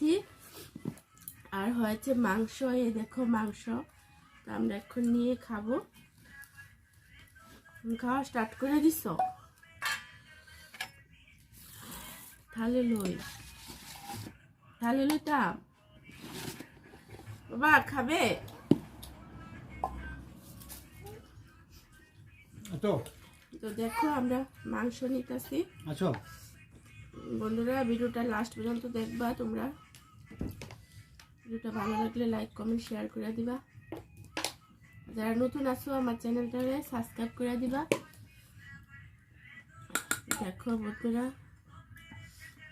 নিয়েছি আর হয়েছে মাংস এই দেখো মাংস। তো আমরা এখন নিয়ে খাব। খাওয়া স্টার্ট করে দিছ? তাহলে লই। তাহলে লইতাম। বাবা খাবে? তো দেখো আমরা মাংস নিতেছি। আছো? বন্ধুরা ভিডিওটা লাস্ট পর্যন্ত দেখবা তোমরা। ভিডিওটা ভালো লাগলে লাইক কমেন্ট শেয়ার করে দিবা। যারা নতুন আছো আমার চ্যানেলটারে সাবস্ক্রাইব করে দিবা। দেখো বন্ধুরা।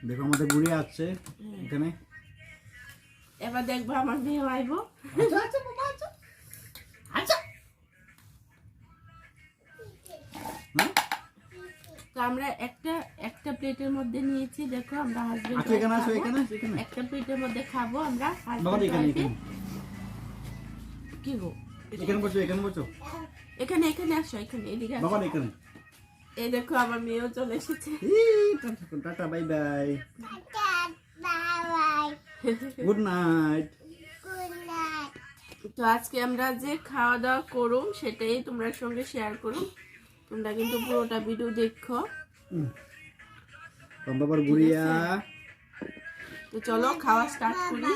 দেখো আমাদের গুড়ি আসছে এখানে। এবার দেখব আমার মেয়ে আইব তো আমরা একটা একটা প্লেটের মধ্যে নিয়েছি দেখো আমরা হাজবেন্ড এখানে একটা প্লেটের মধ্যে খাব আমরা কি গো? এখানে বসো এখানে বসো। এখানে এখানে আসো এখানে এদিকে আসো। বাবা এখানে। এই দেখো আমার মেয়েও চলে এসেছে। Tata bye bye. Good night তো আজকে আমরা যে খাওয়া দাওয়া করুম সেটাই তোমরা সঙ্গে শেয়ার করুম। তোমরা কিন্তু পুরোটা ভিডিও দেখো। বাবার গুড়িয়া। তো চলো খাওয়া স্টার্ট করি।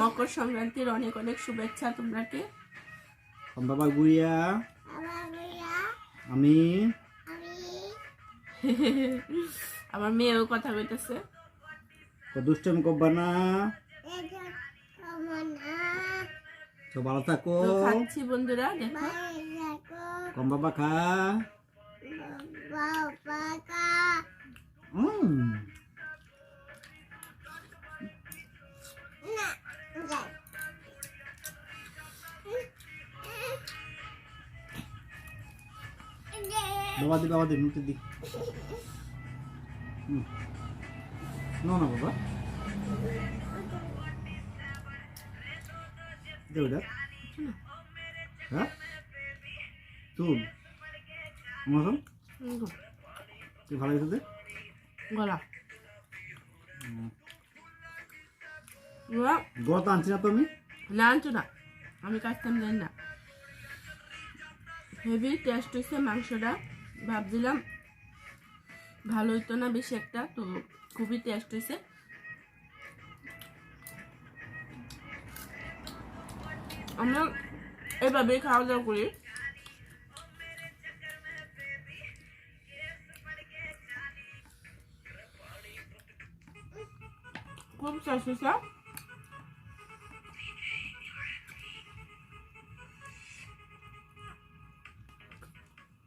মকর সংক্রান্তির অনেক অনেক শুভেচ্ছা তোমরাকে বাবার গুড়িয়া। আমি আমার মেয়েও কথা কইতেছে। তো দুষ্টমি করবা না। তো ভালো থাকো। খাচ্ছি বন্ধুরা দেখো। কম বাবা খা। উম, বাবা দি বাবা দি মুখে দি হুম। নাও না বাবা দে ওটা হ্যাঁ তুল মশন তুই ভালো গেছে গলা। ওরা তো আনছি না তো আমি? না আনছো না। আমি কাটতাম জানি না। হেভি টেস্ট হয়েছে মাংসটা। ভাবছিলাম ভালো হইতো না বেশি একটা তো খুবই টেস্ট হয়েছে আমরা এভাবেই খাওয়া দাওয়া করি। খুব টেস্ট হয়েছে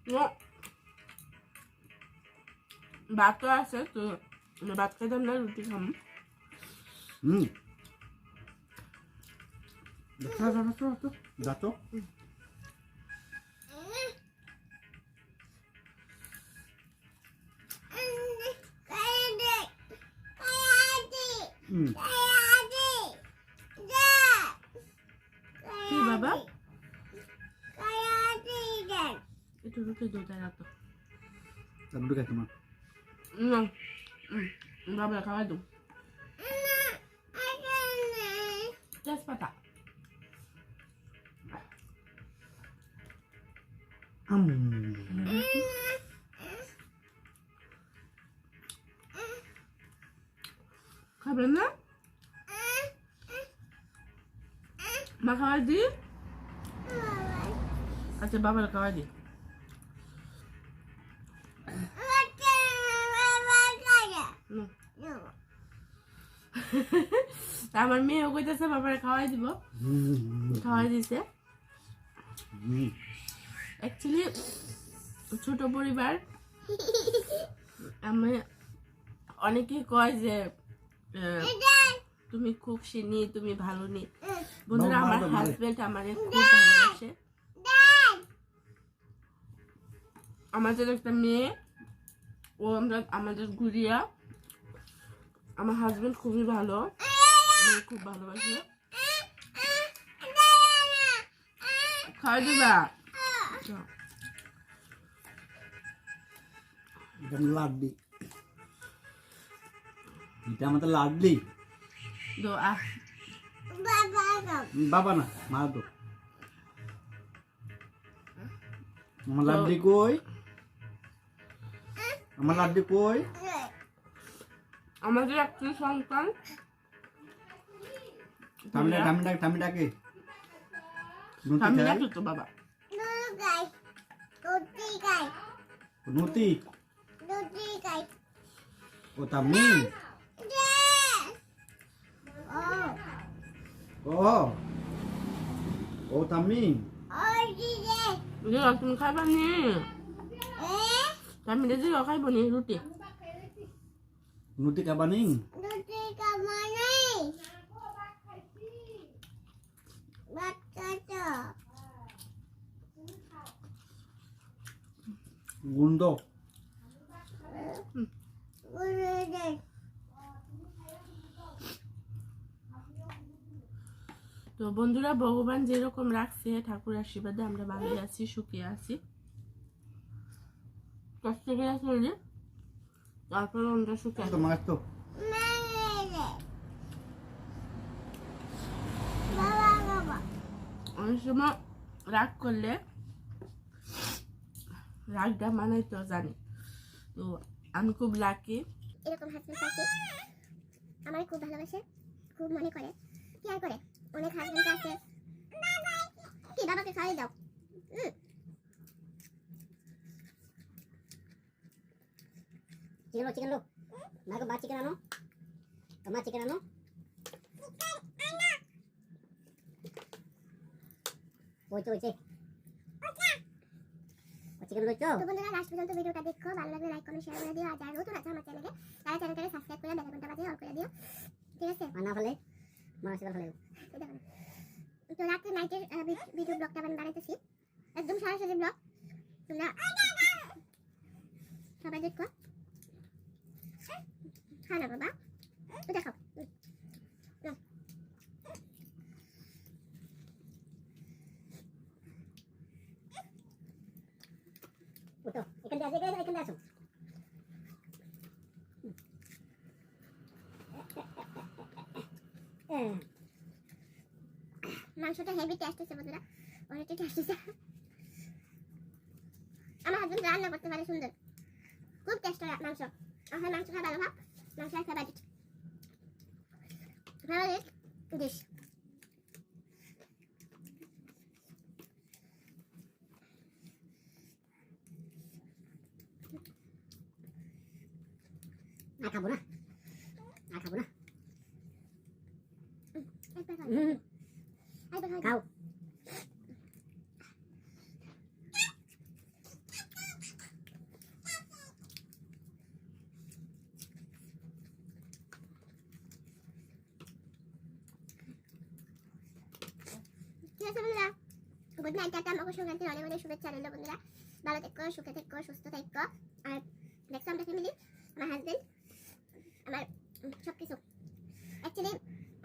No. ভাত তো আছে তো আমি ভাত খেতাম না রুটি খাম হুম দেখো দেখো হুম কি বাবা একটু রুটি দুধ রাখো তারপরে খাই তোমার না হুম, বাবা খাওয়াই দো তেজপাতা হুম খাবেন না? মা খাওয়াই দি? আচ্ছা বাবার খাওয়াই দি। আমার মেয়েও কইতেছে বাবার খাওয়াই দিব। খাওয়াই দিছে। অ্যাকচুয়ালি ছোট পরিবার, আমি অনেকেই কয় যে তুমি খুব সিনি তুমি ভালো নি। বন্ধুরা আমার হাজবেন্ড আমারে খুব ভালোবাসে। আমাদের একটা মেয়ে ও আমরা আমাদের গুড়িয়া। আমার হাজবেন্ড খুবই ভালো আমাকে খুব ভালোবাসে। খাওয়া দিবা। এটা আমার লাডলি। আমাদের লাডলি বাবা না মা তো। আমার লাড্ডি কই? আমার লাড্ডি কই? আমাদের একটি সন্তান। টামিটা টামিটাকে আমি রাখি তো বাবা। নতি। ও โอ้โอ้ทำมี่เดี๋ยวเรากินข้าวบนนี้ทำมีเดี๋ยวเราข้าวบ้านนี้รู้ติ Nuti ka ba ning? Nuti ka ba ning? Bakit Gundo. বন্ধুরা ভগবান যেরকম রাখছে ঠাকুর আশীর্বাদে আমরা ভালো আছি সুখে আছি। কষ্ট করে চলে তারপর আমরা সুখে আছি। তো মাছ তো। অনেক সময় রাগ করলে রাগটা মানাই তো জানি। তো আমি খুব লাকি এরকম আমার খুব ভালোবাসে খুব মনে করে। কেয়ার করে? অনেক হাজবেন্ড আছে। কি বাবাকে খাওয়াই দাও। চিকেন লো চিকেন লো মাকে বা চিকেন আনো। তোমার চিকেন আনো। ওই তো চিকেন লইছো? তো বন্ধুরা লাস্ট পর্যন্ত ভিডিওটা দেখো। ভালো লাগলে লাইক কমেন্ট শেয়ার করে দিও। আর যারা নতুন আছে আমার চ্যানেলে তারা চ্যানেলটাকে সাবস্ক্রাইব করে বেল আইকনটা বাজিয়ে অল করে দিও। ঠিক আছে? আর না। তো রাত্রে নাইটের ভিডিও ব্লগটা আমি বানাইতেছি। একদম সরাসরি ব্লগ তোমরা সবাই দেখো। হ্যাঁ না বাবা দেখো। এখান থেকে আসো এখান থেকে আসো হ্যাঁ মাংসটা হেভি টেস্ট হচ্ছে বন্ধুরা। অনেক টেস্ট হচ্ছে আমার হাজবেন্ড রান্না করতে পারে সুন্দর। খুব টেস্ট হয় মাংস। আমার মাংস খাই ভালো, ভাব। মাংস আর ফেভারিট ফেভারিট ডিশ আর খাব না আর খাব না একবার খাও হুম, একবার খাও আছে বন্ধুরা। গুড নাইট টাটা আমাকে সংক্রান্তির অনেক অনেক শুভেচ্ছা রইল বন্ধুরা। ভালো থেকো, সুখে থেকো, সুস্থ থেকো। আর দেখছ আমরা ফ্যামিলি আমার হাজবেন্ড আমার সব কিছু অ্যাকচুয়ালি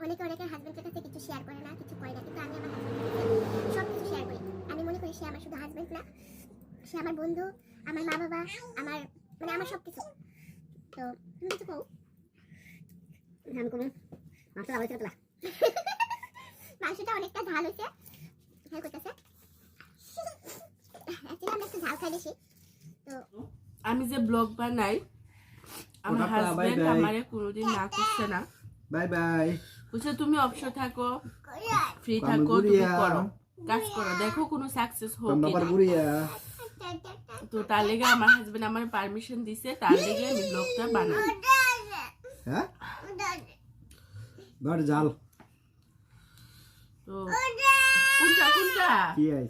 অনেকে অনেকের হাজবেন্ডের কাছে কিছু শেয়ার করে না কিছু করে না কিন্তু আমি আমার হাজবেন্ডের সব কিছু শেয়ার করি। আমি মনে করি সে আমার শুধু হাজবেন্ড না সে আমার বন্ধু আমার মা বাবা আমার মানে আমার সব কিছু তো তুমি কিছু কও? আমি কোনো মাংস ভালো ছিল তোলা মাংসটা অনেকটা ঝাল হয়েছে। হ্যাঁ করতেছে। অ্যাকচুয়ালি আমরা একটু ঝাল খাই বেশি তো আমি যে ব্লগ বানাই আমার হাজবেন্ড আমারে কোনোদিন না করছে না। বাই বাই বলছে তুমি অবসর থাকো ফ্রি থাকো তুমি করো কাজ করো দেখো কোনো সাকসেস হোক তো তার লেগে আমার হাজবেন্ড আমার পারমিশন দিছে তার লেগে আমি ব্লগটা বানাই। হ্যাঁ? জাল। তো কোনটা কোনটা? কি আই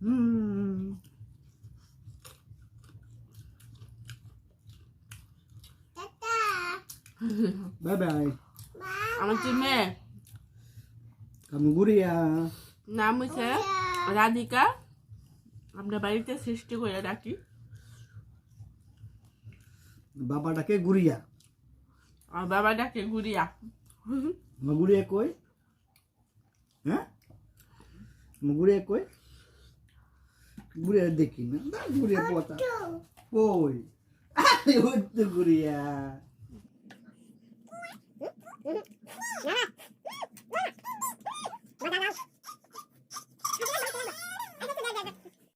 হুম বাই বাই আমার যে মেয়ে কাম গুড়িয়া নাম হচ্ছে রাধিকা। আমরা বাড়িতে সৃষ্টি করে রাখি বাবাটাকে গুড়িয়া। আর বাবা ডাকে গুড়িয়া। আমার গুড়িয়া কই? হ্যাঁ? গুড়িয়া কই? Guria daqui, não? Dá guria para botar. Foi. Ai, outro guria. Banana.